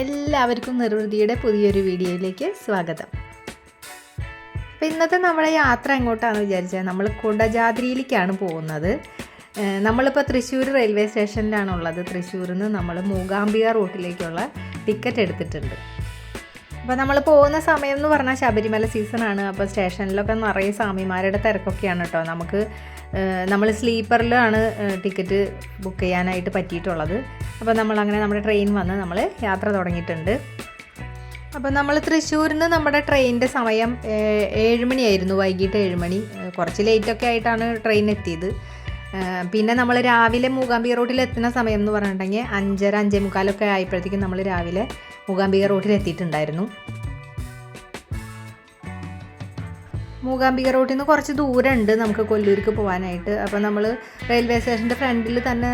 എല്ലാവർക്കും നിർവൃതിയുടെ പുതിയൊരു വീഡിയോയിലേക്ക് സ്വാഗതം. അപ്പോൾ ഇന്നത്തെ നമ്മുടെ യാത്ര എങ്ങോട്ടാണ് വിചാരിച്ചത് നമ്മൾ കുടജാദ്രിയിലേക്കാണ് പോകുന്നത്. നമ്മളിപ്പോൾ തൃശ്ശൂർ റെയിൽവേ സ്റ്റേഷനിലാണുള്ളത്. തൃശ്ശൂരിൽ നിന്ന് നമ്മൾ മൂകാംബിക റൂട്ടിലേക്കുള്ള ടിക്കറ്റ് എടുത്തിട്ടുണ്ട്. അപ്പോൾ നമ്മൾ പോകുന്ന സമയം എന്ന് പറഞ്ഞാൽ ശബരിമല സീസണാണ്. അപ്പോൾ സ്റ്റേഷനിലൊക്കെ നിറയെ സ്വാമിമാരുടെ തിരക്കൊക്കെയാണ് കേട്ടോ നമുക്ക് നമ്മൾ സ്ലീപ്പറിലാണ് ടിക്കറ്റ് ബുക്ക് ചെയ്യാനായിട്ട് പറ്റിയിട്ടുള്ളത്. അപ്പോൾ നമ്മൾ അങ്ങനെ നമ്മുടെ ട്രെയിൻ വന്ന് നമ്മൾ യാത്ര തുടങ്ങിയിട്ടുണ്ട്. അപ്പോൾ നമ്മൾ തൃശ്ശൂരിൽ നിന്ന് നമ്മുടെ ട്രെയിനിന്റെ സമയം ഏഴ് മണിയായിരുന്നു വൈകിട്ട് ഏഴ് മണി കുറച്ച് ലേറ്റൊക്കെ ആയിട്ടാണ് ട്രെയിൻ എത്തിയത്. പിന്നെ നമ്മൾ രാവിലെ മൂകാംബി റോഡിൽ എത്തുന്ന സമയം എന്ന് പറഞ്ഞിട്ടുണ്ടെങ്കിൽ അഞ്ചര അഞ്ചേ മുക്കാലൊക്കെ ആയപ്പോഴത്തേക്കും നമ്മൾ രാവിലെ മൂകാംബിക റോഡിൽ എത്തിയിട്ടുണ്ടായിരുന്നു. മൂകാംബിക റോഡിൽ നിന്ന് കുറച്ച് ദൂരമുണ്ട് നമുക്ക് കൊല്ലൂർക്ക് പോകാനായിട്ട് അപ്പോൾ നമ്മൾ റെയിൽവേ സ്റ്റേഷന്റെ ഫ്രണ്ടിൽ തന്നെ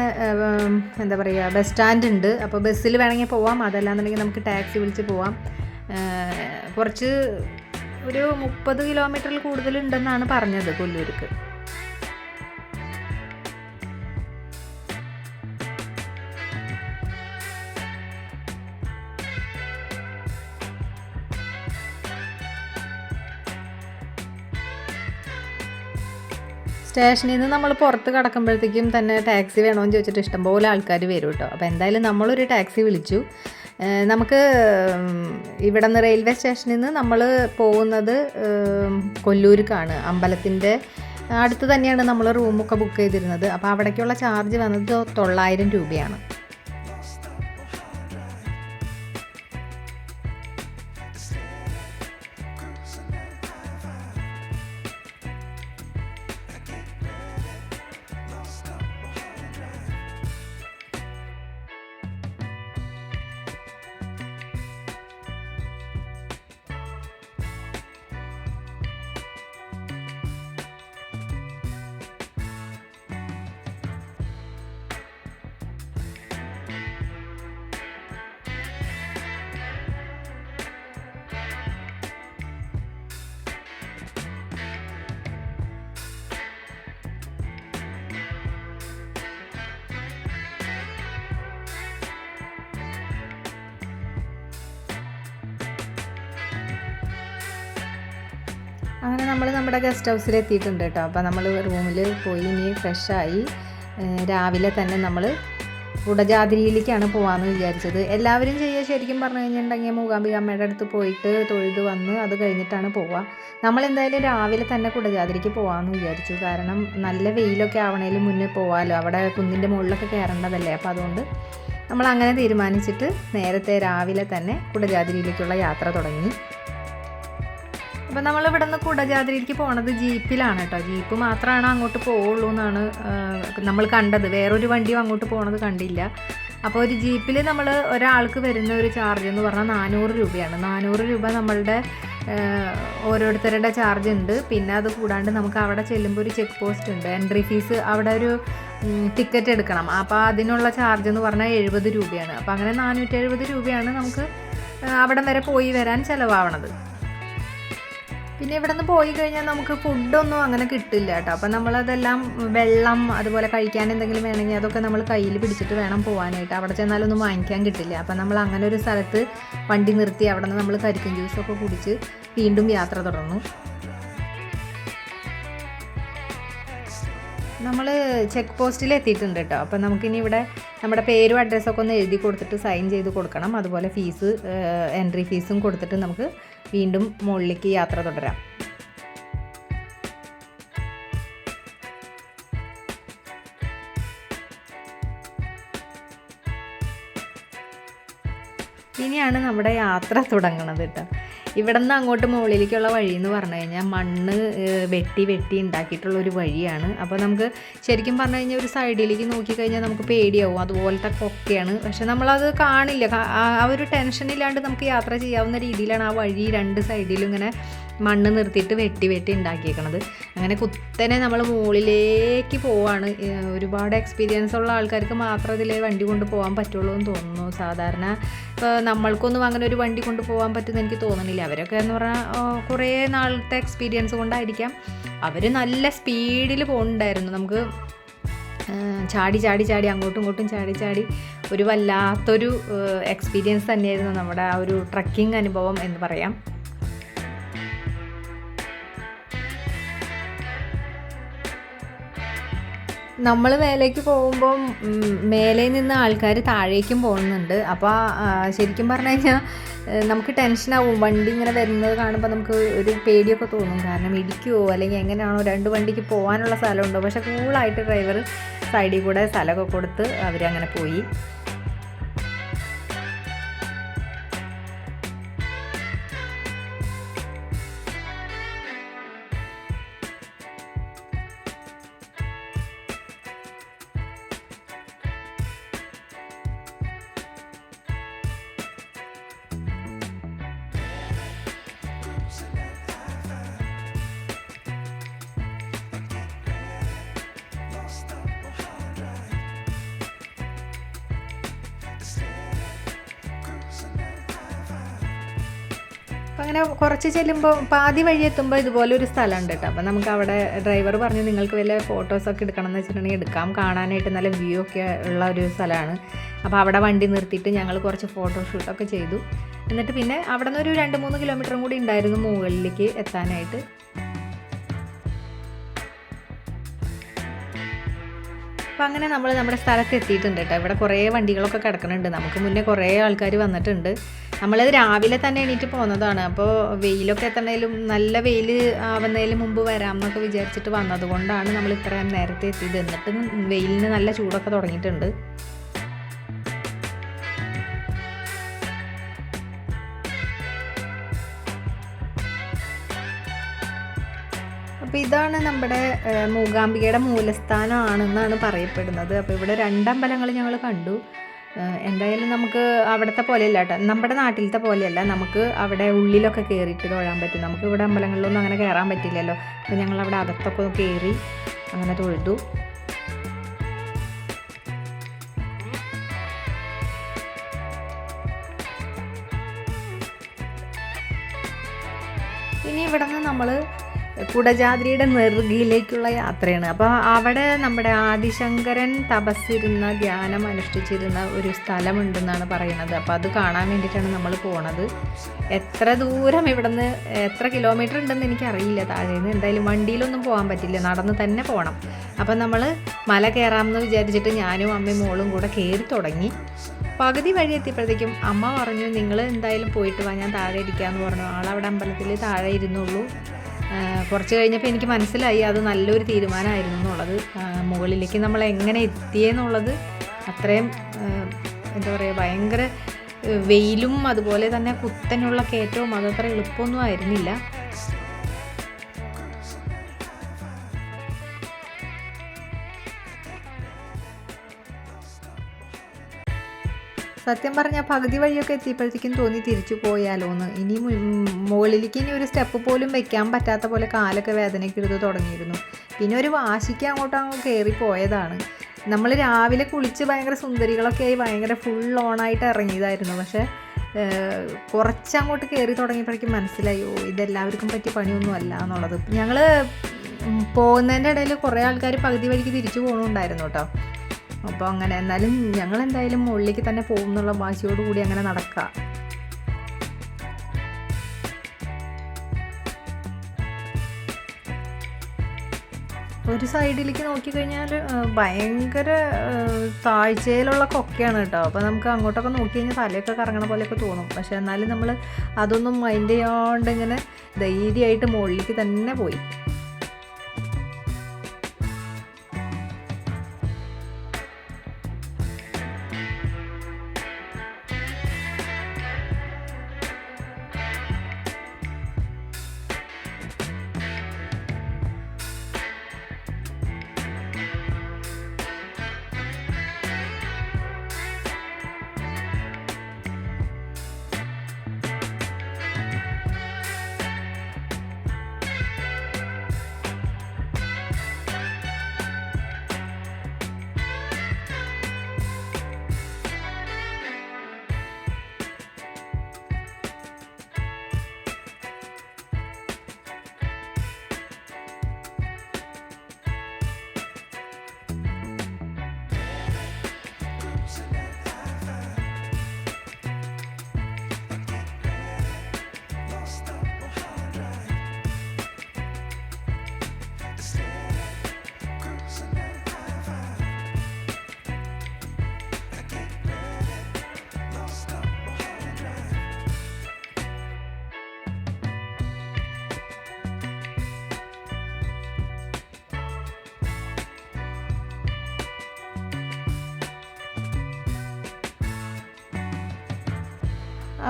എന്താ പറയുക ബസ് സ്റ്റാൻഡ് ഉണ്ട്. അപ്പോൾ ബസ്സിൽ വേണമെങ്കിൽ പോവാം. അതല്ലാന്നുണ്ടെങ്കിൽ നമുക്ക് ടാക്സി വിളിച്ച് പോവാം. കുറച്ച് ഒരു മുപ്പത് കിലോമീറ്ററിൽ കൂടുതലുണ്ടെന്നാണ് പറഞ്ഞത് കൊല്ലൂർക്ക് സ്റ്റേഷനിൽ നിന്ന് നമ്മൾ പുറത്ത് കിടക്കുമ്പോഴത്തേക്കും തന്നെ ടാക്സി വേണമെന്ന് ചോദിച്ചിട്ട് ഇഷ്ടംപോലെ ആൾക്കാർ വരും കേട്ടോ. അപ്പോൾ എന്തായാലും നമ്മളൊരു ടാക്സി വിളിച്ചു. നമുക്ക് ഇവിടെ നിന്ന് റെയിൽവേ സ്റ്റേഷനിൽ നിന്ന് നമ്മൾ പോകുന്നത് കൊല്ലൂർക്കാണ്. അമ്പലത്തിന്റെ അടുത്ത് തന്നെയാണ് നമ്മൾ റൂമൊക്കെ ബുക്ക് ചെയ്തിരുന്നത്. അപ്പോൾ അവിടേക്കുള്ള ചാർജ് വന്നത് തൊള്ളായിരം രൂപയാണ്. അങ്ങനെ നമ്മൾ നമ്മുടെ ഗസ്റ്റ് ഹൗസിൽ എത്തിയിട്ടുണ്ട് കേട്ടോ അപ്പോൾ നമ്മൾ റൂമിൽ പോയി ഇനി ഫ്രഷായി രാവിലെ തന്നെ നമ്മൾ കുടജാതിരിയിലേക്കാണ് പോകാമെന്ന് വിചാരിച്ചത്. എല്ലാവരും ചെയ്യുക ശരിക്കും പറഞ്ഞു കഴിഞ്ഞിട്ടുണ്ടെങ്കിൽ മൂകാംബിക അമ്മയുടെ അടുത്ത് പോയിട്ട് തൊഴുത് വന്ന് അത് കഴിഞ്ഞിട്ടാണ് പോവുക നമ്മൾ എന്തായാലും രാവിലെ തന്നെ കുടജാതിരിക്ക് പോകാമെന്ന് വിചാരിച്ചു. കാരണം നല്ല വെയിലൊക്കെ ആവണേലും മുന്നേ പോകാമല്ലോ അവിടെ കുന്നിന്റെ മുകളിലൊക്കെ കയറേണ്ടതല്ലേ അപ്പോൾ അതുകൊണ്ട് നമ്മൾ അങ്ങനെ തീരുമാനിച്ചിട്ട് നേരത്തെ രാവിലെ തന്നെ കുടജാതിരിയിലേക്കുള്ള യാത്ര തുടങ്ങി. അപ്പം നമ്മൾ ഇവിടെ നിന്ന് കുടജാദ്രിയിലേക്ക് പോണത് ജീപ്പിലാണ് കേട്ടോ. ജീപ്പ് മാത്രമാണ് അങ്ങോട്ട് പോവുള്ളൂ എന്നാണ് നമ്മൾ കണ്ടത്. വേറൊരു വണ്ടിയും അങ്ങോട്ട് പോണത് കണ്ടില്ല. അപ്പോൾ ഒരു ജീപ്പിൽ നമ്മൾ ഒരാൾക്ക് വരുന്ന ഒരു ചാർജ് എന്ന് പറഞ്ഞാൽ നാനൂറ് രൂപയാണ്. നാനൂറ് രൂപ നമ്മളുടെ ഓരോരുത്തരുടെ ചാർജ് ഉണ്ട്. പിന്നെ അത് കൂടാണ്ട് നമുക്ക് അവിടെ ചെല്ലുമ്പോൾ ഒരു ചെക്ക് പോസ്റ്റ് ഉണ്ട്. എൻട്രി ഫീസ് അവിടെ ഒരു ടിക്കറ്റ് എടുക്കണം. അപ്പോൾ അതിനുള്ള ചാർജ് എന്ന് പറഞ്ഞാൽ എഴുപത് രൂപയാണ്. അപ്പോൾ അങ്ങനെ നാനൂറ്റി എഴുപത് രൂപയാണ് നമുക്ക് അവിടം വരെ പോയി വരാൻ ചിലവാവണത്. പിന്നെ ഇവിടെ നിന്ന് പോയി കഴിഞ്ഞാൽ നമുക്ക് ഫുഡൊന്നും അങ്ങനെ കിട്ടില്ല കേട്ടോ. അപ്പം നമ്മളതെല്ലാം വെള്ളം അതുപോലെ കഴിക്കാൻ എന്തെങ്കിലും വേണമെങ്കിൽ അതൊക്കെ നമ്മൾ കയ്യിൽ പിടിച്ചിട്ട് വേണം പോകാനായിട്ട് അവിടെ ചെന്നാലൊന്നും വാങ്ങിക്കാൻ കിട്ടില്ല. അപ്പം നമ്മൾ അങ്ങനെ ഒരു സ്ഥലത്ത് വണ്ടി നിർത്തി അവിടെ നിന്ന് നമ്മൾ കരിക്കും ജ്യൂസൊക്കെ കുടിച്ച് വീണ്ടും യാത്ര തുടർന്നു. നമ്മൾ ചെക്ക് പോസ്റ്റിൽ എത്തിയിട്ടുണ്ട് കേട്ടോ. അപ്പം നമുക്കിനി ഇവിടെ നമ്മുടെ പേരും അഡ്രസ്സൊക്കെ ഒന്ന് എഴുതി കൊടുത്തിട്ട് സൈൻ ചെയ്ത് കൊടുക്കണം. അതുപോലെ ഫീസ് എൻട്രി ഫീസും കൊടുത്തിട്ട് നമുക്ക് വീണ്ടും മുകളിലേക്ക് യാത്ര തുടരാം. ഇനിയാണ് നമ്മുടെ യാത്ര തുടങ്ങുന്നത് കേട്ടോ. ഇവിടെ നിന്ന് അങ്ങോട്ട് മുകളിലേക്കുള്ള വഴി എന്ന് പറഞ്ഞു കഴിഞ്ഞാൽ മണ്ണ് വെട്ടി വെട്ടി ഉണ്ടാക്കിയിട്ടുള്ള ഒരു വഴിയാണ്. അപ്പോൾ നമുക്ക് ശരിക്കും പറഞ്ഞു കഴിഞ്ഞാൽ ഒരു സൈഡിലേക്ക് നോക്കിക്കഴിഞ്ഞാൽ നമുക്ക് പേടിയാവും. അതുപോലത്തെ കൊക്കയാണ്. പക്ഷെ നമ്മളത് കാണില്ല. ആ- ഒരു ടെൻഷനില്ലാണ്ട് നമുക്ക് യാത്ര ചെയ്യാവുന്ന രീതിയിലാണ് ആ വഴി രണ്ട് സൈഡിലും ഇങ്ങനെ മണ്ണ് നിർത്തിയിട്ട് വെട്ടി വെട്ടി ഉണ്ടാക്കിയേക്കണത്. അങ്ങനെ കുത്തനെ നമ്മൾ മുകളിലേക്ക് പോവാണ്. ഒരുപാട് എക്സ്പീരിയൻസ് ഉള്ള ആൾക്കാർക്ക് മാത്രം ഇതിലേ വണ്ടി കൊണ്ട് പോകാൻ പറ്റുള്ളൂ എന്ന് തോന്നുന്നു. സാധാരണ ഇപ്പോൾ നമ്മൾക്കൊന്നും അങ്ങനെ ഒരു വണ്ടി കൊണ്ട് പോകാൻ പറ്റുമെന്ന് എനിക്ക് തോന്നുന്നില്ല അവരൊക്കെ എന്ന് പറഞ്ഞാൽ കുറേ നാളത്തെ എക്സ്പീരിയൻസ് കൊണ്ടായിരിക്കാം. അവർ നല്ല സ്പീഡിൽ പോകുന്നുണ്ടായിരുന്നു നമുക്ക് ചാടി ചാടി ചാടി അങ്ങോട്ടും ഇങ്ങോട്ടും ചാടി ചാടി ഒരു വല്ലാത്തൊരു എക്സ്പീരിയൻസ് തന്നെയായിരുന്നു നമ്മുടെ ആ ഒരു ട്രക്കിംഗ് അനുഭവം എന്ന് പറയാം. നമ്മൾ മേലേക്ക് പോകുമ്പം മേലെ നിന്ന് ആൾക്കാർ താഴേക്കും പോകുന്നുണ്ട്. അപ്പോൾ ശരിക്കും പറഞ്ഞു കഴിഞ്ഞാൽ നമുക്ക് ടെൻഷനാവും. വണ്ടി ഇങ്ങനെ വരുന്നത് കാണുമ്പോൾ നമുക്ക് ഒരു പേടിയൊക്കെ തോന്നും. കാരണം ഇടിക്കുമോ അല്ലെങ്കിൽ എങ്ങനെയാണോ രണ്ട് വണ്ടിക്ക് പോകാനുള്ള സ്ഥലമുണ്ടോ? പക്ഷേ കൂളായിട്ട് ഡ്രൈവർ സൈഡിൽ കൂടെ സ്ഥലമൊക്കെ കൊടുത്ത് അവരങ്ങനെ പോയി. അങ്ങനെ കുറച്ച് ചെല്ലുമ്പോൾ പാതി വഴി എത്തുമ്പോൾ ഇതുപോലെ ഒരു സ്ഥലമുണ്ട് കേട്ടോ. അപ്പം നമുക്ക് അവിടെ ഡ്രൈവർ പറഞ്ഞു നിങ്ങൾക്ക് വല്ല ഫോട്ടോസൊക്കെ എടുക്കണം എന്ന് വെച്ചിട്ടുണ്ടെങ്കിൽ എടുക്കാം. കാണാനായിട്ട് നല്ല വ്യൂ ഒക്കെ ഉള്ള ഒരു സ്ഥലമാണ്. അപ്പോൾ അവിടെ വണ്ടി നിർത്തിയിട്ട് ഞങ്ങൾ കുറച്ച് ഫോട്ടോഷൂട്ടൊക്കെ ചെയ്തു. എന്നിട്ട് പിന്നെ അവിടെ നിന്ന് ഒരു രണ്ട് മൂന്ന് കിലോമീറ്ററും കൂടി ഉണ്ടായിരുന്നു മുകളിലേക്ക് എത്താനായിട്ട്. അപ്പം അങ്ങനെ നമ്മൾ നമ്മുടെ സ്ഥലത്ത് എത്തിയിട്ടുണ്ട് കേട്ടോ. ഇവിടെ കുറേ വണ്ടികളൊക്കെ കിടക്കുന്നുണ്ട്. നമുക്ക് മുന്നേ കുറേ ആൾക്കാർ വന്നിട്ടുണ്ട്. നമ്മളത് രാവിലെ തന്നെ എണീറ്റ് പോകുന്നതാണ് അപ്പോൾ വെയിലൊക്കെ എത്തണേലും നല്ല വെയിൽ ആവുന്നതിന് മുമ്പ് വരാം എന്നൊക്കെ വിചാരിച്ചിട്ട് വന്നതുകൊണ്ടാണ് നമ്മൾ ഇത്രയും നേരത്തെ എത്തിയത്. എന്നിട്ട് വെയിലിന് നല്ല ചൂടൊക്കെ തുടങ്ങിയിട്ടുണ്ട്. അപ്പോൾ ഇതാണ് നമ്മുടെ മൂകാംബികയുടെ മൂലസ്ഥാനമാണെന്നാണ് പറയപ്പെടുന്നത്. അപ്പോൾ ഇവിടെ രണ്ടമ്പലങ്ങൾ ഞങ്ങൾ കണ്ടു. എന്തായാലും നമുക്ക് അവിടുത്തെ പോലെയല്ല കേട്ടോ. നമ്മുടെ നാട്ടിലത്തെ പോലെയല്ല. നമുക്ക് അവിടെ ഉള്ളിലൊക്കെ കയറിയിട്ട് തൊഴാൻ പറ്റും. നമുക്ക് ഇവിടെ അമ്പലങ്ങളിലൊന്നും അങ്ങനെ കയറാൻ പറ്റില്ലല്ലോ. അപ്പോൾ ഞങ്ങൾ അവിടെ അകത്തൊക്കെ കയറി അങ്ങനെ തൊഴുതു. ഇനി ഇവിടെ നിന്ന് നമ്മൾ കുടജാദ്രിയുടെ നെറുകിയിലേക്കുള്ള യാത്രയാണ്. അപ്പോൾ അവിടെ നമ്മുടെ ആദിശങ്കരൻ തപസ്സിരുന്ന ധ്യാനം അനുഷ്ഠിച്ചിരുന്ന ഒരു സ്ഥലമുണ്ടെന്നാണ് പറയുന്നത്. അപ്പോൾ അത് കാണാൻ വേണ്ടിയിട്ടാണ് നമ്മൾ പോണത്. എത്ര ദൂരം ഇവിടെ നിന്ന് എത്ര കിലോമീറ്റർ ഉണ്ടെന്ന് എനിക്കറിയില്ല. നിന്ന് എന്തായാലും വണ്ടിയിലൊന്നും പോകാൻ പറ്റില്ല. നടന്ന് തന്നെ പോകണം അപ്പം നമ്മൾ മല കയറാമെന്ന് വിചാരിച്ചിട്ട് ഞാനും അമ്മയും മോളും കൂടെ കയറി തുടങ്ങി. പകുതി വഴി എത്തിയപ്പോഴത്തേക്കും അമ്മ പറഞ്ഞു നിങ്ങൾ എന്തായാലും പോയിട്ട് വാ. ഞാൻ താഴെ ഇരിക്കാമെന്ന് പറഞ്ഞു. ആളവിടെ അമ്പലത്തിൽ താഴെ ഇരുന്നുള്ളൂ. കുറച്ച് കഴിഞ്ഞപ്പോൾ എനിക്ക് മനസ്സിലായി അത് നല്ലൊരു തീരുമാനമായിരുന്നു എന്നുള്ളത്. മുകളിലേക്ക് നമ്മൾ എങ്ങനെ എത്തിയെന്നുള്ളത് അത്രയും എന്താ പറയുക ഭയങ്കര വെയിലും അതുപോലെ തന്നെ കുത്തനുള്ള കയറ്റവും അതത്ര എളുപ്പമൊന്നും ആയിരുന്നില്ല. സത്യം പറഞ്ഞാൽ പകുതി വഴിയൊക്കെ എത്തിയപ്പോഴത്തേക്കും തോന്നി തിരിച്ചു പോയാലോ എന്ന് ഇനി മുകളിലേക്ക് ഇനി ഒരു സ്റ്റെപ്പ് പോലും വെക്കാൻ പറ്റാത്ത പോലെ കാലൊക്കെ വേദനയ്ക്ക് എടുത്ത് തുടങ്ങിയിരുന്നു. പിന്നെ ഒരു വാശിക്ക് അങ്ങോട്ട് അങ്ങ് കയറി പോയതാണ്. നമ്മൾ രാവിലെ കുളിച്ച് ഭയങ്കര സുന്ദരികളൊക്കെ ആയി ഭയങ്കര ഫുൾ ഓണായിട്ട് ഇറങ്ങിയതായിരുന്നു. പക്ഷേ കുറച്ചങ്ങോട്ട് കയറി തുടങ്ങിയപ്പോഴേക്കും മനസ്സിലായി ഓ ഇതെല്ലാവർക്കും പറ്റിയ പണിയൊന്നും അല്ല എന്നുള്ളത്. ഞങ്ങൾ പോകുന്നതിന്റെ ഇടയിൽ കുറേ ആൾക്കാർ പകുതി വഴിക്ക് തിരിച്ചു പോകണുണ്ടായിരുന്നു കേട്ടോ. അപ്പോൾ അങ്ങനെ എന്നാലും ഞങ്ങൾ എന്തായാലും ഉള്ളിലേക്ക് തന്നെ പോകും എന്നുള്ള കൂടി അങ്ങനെ നടക്കുക ഒരു സൈഡിലേക്ക് നോക്കിക്കഴിഞ്ഞാൽ ഭയങ്കര താഴ്ചയിലുള്ള കൊക്കയാണ് കേട്ടോ. അപ്പോൾ നമുക്ക് അങ്ങോട്ടൊക്കെ നോക്കി കഴിഞ്ഞാൽ തലയൊക്കെ കറങ്ങണ പോലെയൊക്കെ തോന്നും. പക്ഷേ എന്നാലും നമ്മൾ അതൊന്നും മൈൻഡ് ചെയ്യാണ്ട് ഇങ്ങനെ ധൈര്യമായിട്ട് മുകളിലേക്ക് തന്നെ പോയി.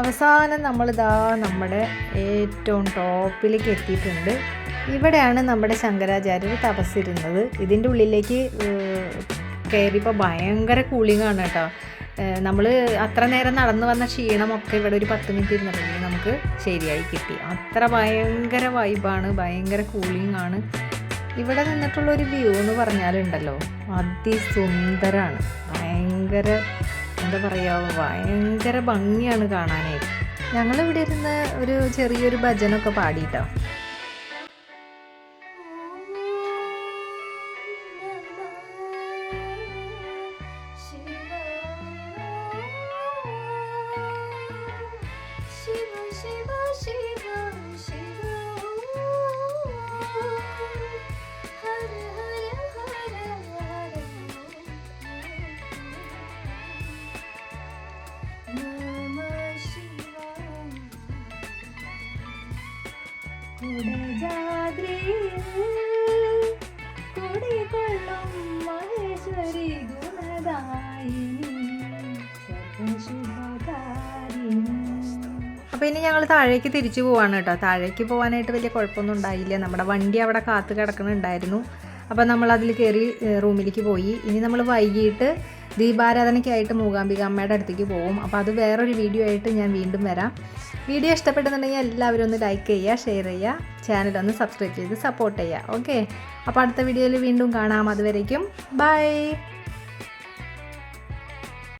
അവസാനം നമ്മളിതാ നമ്മുടെ ഏറ്റവും ടോപ്പിലേക്ക് എത്തിയിട്ടുണ്ട്. ഇവിടെയാണ് നമ്മുടെ ശങ്കരാചാര്യർ തപസ്സിരുന്നത്. ഇതിന്റെ ഉള്ളിലേക്ക് കയറിയപ്പോൾ ഭയങ്കര കൂളിംഗ് ആണ് കേട്ടോ. നമ്മൾ അത്ര നേരം നടന്നു വന്ന ക്ഷീണമൊക്കെ ഇവിടെ ഒരു പത്ത് മിനിറ്റ് ഇരുന്നിട്ടുണ്ടെങ്കിൽ നമുക്ക് ശരിയായി കിട്ടി. അത്ര ഭയങ്കര വൈബാണ് ഭയങ്കര കൂളിംഗ് ആണ്. ഇവിടെ നിന്നിട്ടുള്ള ഒരു വ്യൂ എന്ന് പറഞ്ഞാലുണ്ടല്ലോ അതിസുന്ദരാണ്. ഭയങ്കര എന്താ പറയുക ഭയങ്കര ഭംഗിയാണ് കാണാനായിട്ട്. ഞങ്ങളിവിടെ ഇരുന്ന് ഒരു ചെറിയൊരു ഭജനൊക്കെ പാടിയിട്ടോ ഗുണദായിനി അപ്പോൾ ഇനി ഞങ്ങൾ താഴേക്ക് തിരിച്ചു പോവാണ് കേട്ടോ. താഴേക്ക് പോകാനായിട്ട് വലിയ കുഴപ്പമൊന്നും ഉണ്ടായില്ല. നമ്മുടെ വണ്ടി അവിടെ കാത്തു കിടക്കുന്നുണ്ടായിരുന്നു. അപ്പോൾ നമ്മൾ അതിൽ കയറി റൂമിലേക്ക് പോയി. ഇനി നമ്മൾ വൈകിട്ട് ദീപാരാധനയ്ക്കായിട്ട് മൂകാംബിക അമ്മയുടെ അടുത്തേക്ക് പോകും. അപ്പോൾ അത് വേറൊരു വീഡിയോ ആയിട്ട് ഞാൻ വീണ്ടും വരാം. വീഡിയോ ഇഷ്ടപ്പെടുന്നുണ്ടെങ്കിൽ എല്ലാവരും ഒന്ന് ലൈക്ക് ചെയ്യുക ഷെയർ ചെയ്യുക ചാനൽ ഒന്ന് സബ്സ്ക്രൈബ് ചെയ്ത് സപ്പോർട്ട് ചെയ്യുക. ഓക്കെ അപ്പോൾ അടുത്ത വീഡിയോയിൽ വീണ്ടും കാണാം. അതുവരേക്കും ബൈ